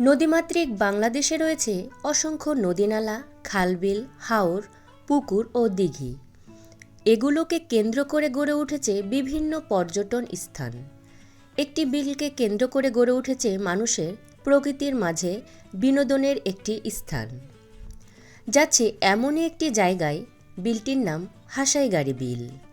নদীমাতৃক বাংলাদেশে রয়েছে অসংখ্য নদীনালা, খালবিল, হাওর, পুকুর ও দিঘি। এগুলোকে কেন্দ্র করে গড়ে উঠেছে বিভিন্ন পর্যটন স্থান। একটি বিলকে কেন্দ্র করে গড়ে উঠেছে মানুষের প্রকৃতির মাঝে বিনোদনের একটি স্থান। যাচ্ছে এমনই একটি জায়গায়, বিলটির নাম হাসাইগাড়ি বিল।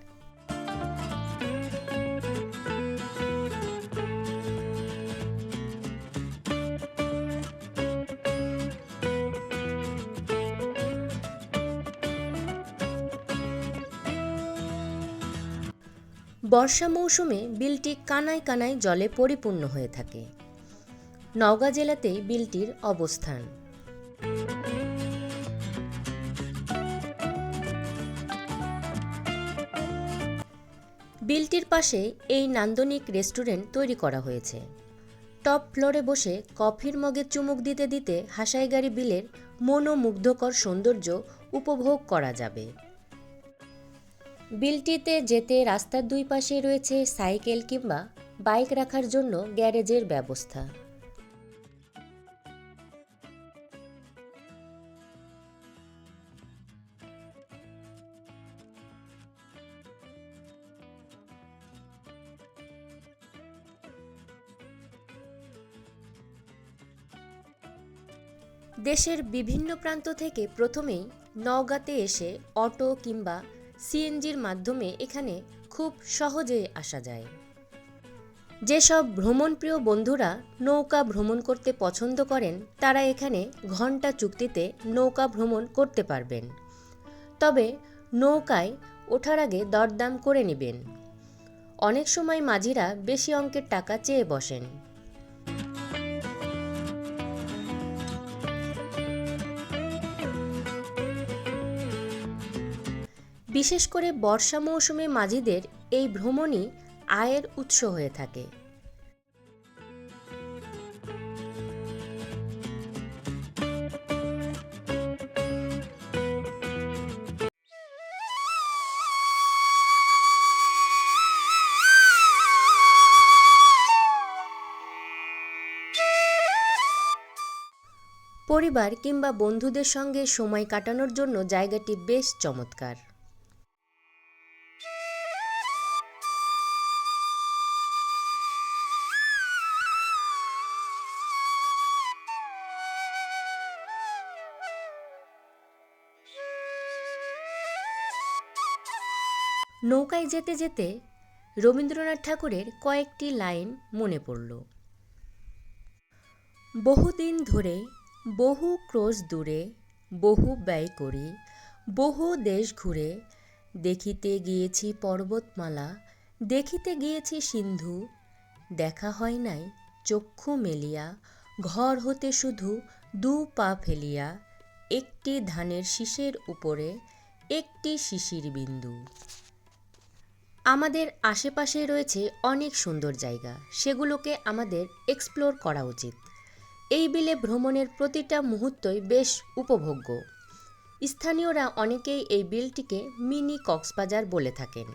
বর্ষা মৌসুমে বিলটি কানায় কানায় জলে পরিপূর্ণ হয়ে থাকে। নওগাঁ জেলাতেই বিলটির অবস্থান। বিলটির পাশে এই নান্দনিক রেস্টুরেন্ট তৈরি করা হয়েছে। টপ ফ্লোরে বসে কফির মগে চুমুক দিতে দিতে হাসাইগাড়ি বিলের মনোমুগ্ধকর সৌন্দর্য উপভোগ করা যাবে। বিলটিতে যেতে রাস্তার দুই পাশে রয়েছে সাইকেল কিংবা বাইক রাখার জন্য গ্যারেজের ব্যবস্থা। দেশের বিভিন্ন প্রান্ত থেকে প্রথমেই নওগাঁতে এসে অটো কিংবা সিএনজির মাধ্যমে এখানে খুব সহজে আসা যায়। যেসব ভ্রমণপ্রিয় বন্ধুরা নৌকা ভ্রমণ করতে পছন্দ করেন, তারা এখানে ঘণ্টা চুক্তিতে নৌকা ভ্রমণ করতে পারবেন। তবে নৌকায় ওঠার আগে দরদাম করে নেবেন। অনেক সময় মাঝিরা বেশি অঙ্কের টাকা চেয়ে বসেন। বিশেষ করে বর্ষা মৌসুমে মাঝিদের এই ভ্রমণই আয়ের উৎস হয়ে থাকে। পরিবার কিংবা বন্ধুদের সঙ্গে সময় কাটানোর জন্য জায়গাটি বেশ চমৎকার। নৌকায় যেতে যেতে রবীন্দ্রনাথ ঠাকুরের কয়েকটি লাইন মনে পড়ল। বহুদিন ধরে বহু ক্রোশ দূরে, বহু ব্যয় করি, বহু দেশ ঘুরে, দেখিতে গিয়েছি পর্বতমালা, দেখিতে গিয়েছি সিন্ধু, দেখা হয় নাই চক্ষু মেলিয়া, ঘর হতে শুধু দু পা ফেলিয়া, একটি ধানের শীষের উপরে একটি শিশির বিন্দু। আমাদের আশেপাশে রয়েছে অনেক সুন্দর জায়গা। সেগুলোকে আমাদের এক্সপ্লোর করা উচিত। এই বিলে ভ্রমণের প্রতিটা মুহূর্তই বেশ উপভোগ্য। স্থানীয়রা অনেকেই এই বিলটিকে মিনি কক্সবাজার বলে থাকেন।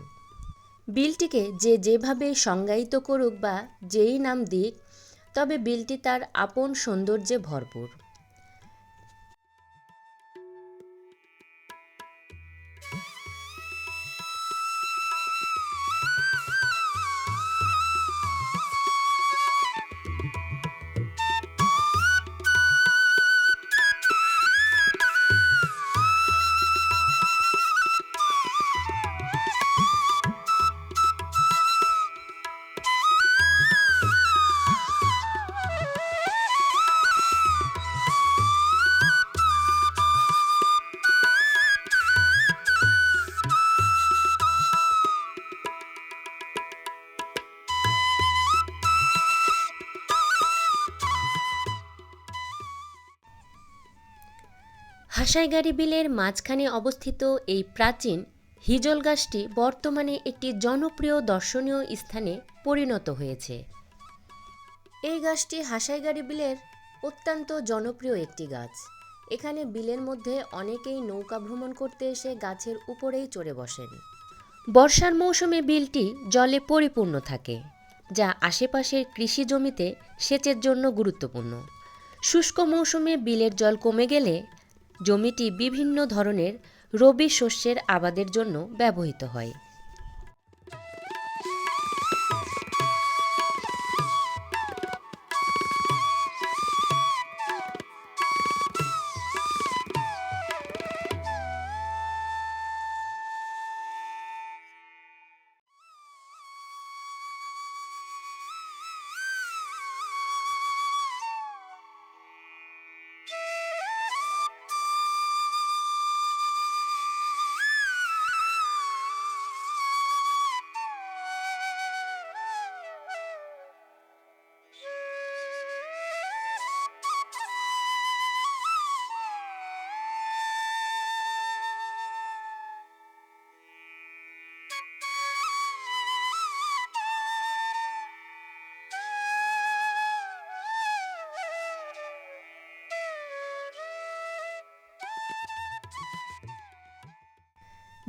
বিলটিকে যে যেভাবে সংজ্ঞায়িত করুক বা যেই নাম দিক, তবে বিলটি তার আপন সৌন্দর্যে ভরপুর। হাসাইগাড়ি বিলের মাঝখানে অবস্থিত এই প্রাচীন হিজল গাছটি বর্তমানে একটি জনপ্রিয় দর্শনীয় স্থানে পরিণত হয়েছে। এই গাছটি হাসাইগাড়ি বিলের অত্যন্ত জনপ্রিয় একটি গাছ। এখানে বিলের মধ্যে অনেকেই নৌকা ভ্রমণ করতে এসে গাছের উপরেই চড়ে বসেন। বর্ষার মৌসুমে বিলটি জলে পরিপূর্ণ থাকে, যা আশেপাশের কৃষি জমিতে সেচের জন্য গুরুত্বপূর্ণ। শুষ্ক মৌসুমে বিলের জল কমে গেলে জমিটি বিভিন্ন ধরনের রবি শস্যের আবাদের জন্য ব্যবহৃত হয়।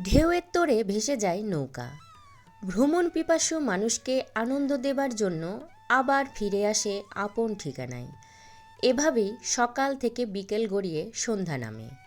ঢেউয়ের তোরে ভেসে যায় নৌকা। ভ্রমণ পিপাসু মানুষকে আনন্দ দেবার জন্য আবার ফিরে আসে আপন ঠিকানায়। এভাবেই সকাল থেকে বিকেল গড়িয়ে সন্ধ্যা নামে।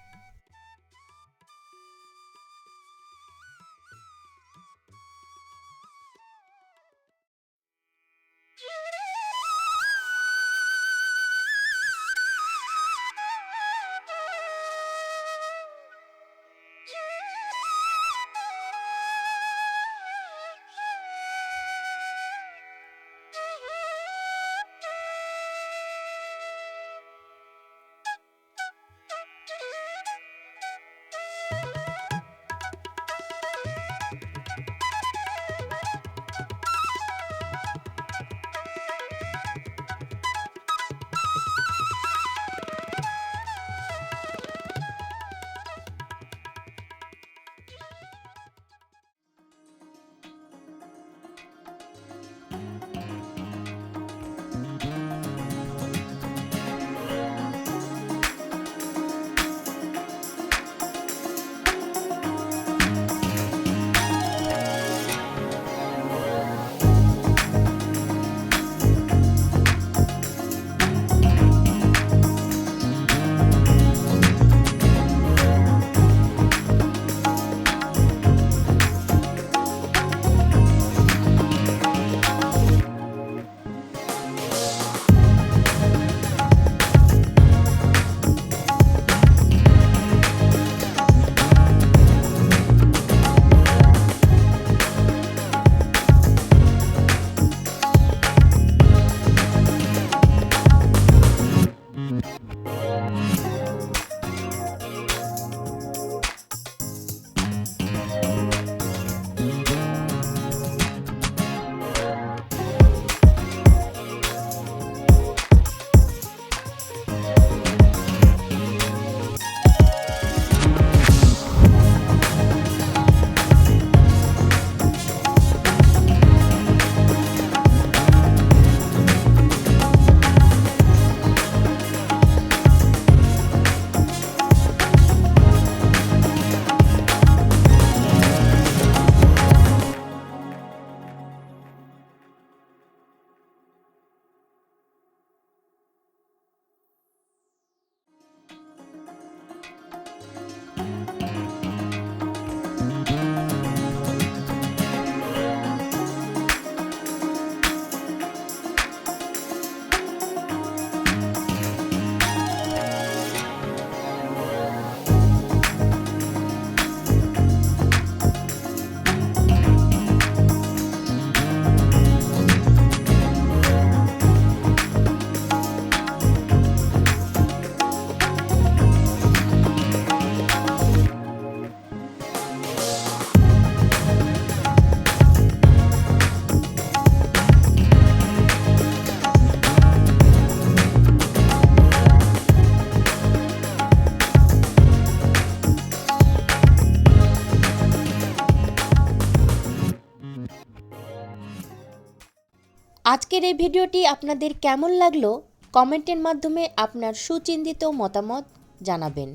আজকের এই ভিডিওটি আপনাদের কেমন লাগল কমেন্টের মাধ্যমে আপনার সুচিন্তিত মতামত জানাবেন।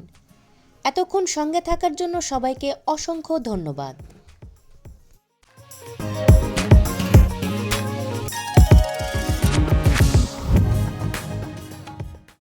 এতক্ষণ সঙ্গে থাকার জন্য সবাইকে অসংখ্য ধন্যবাদ।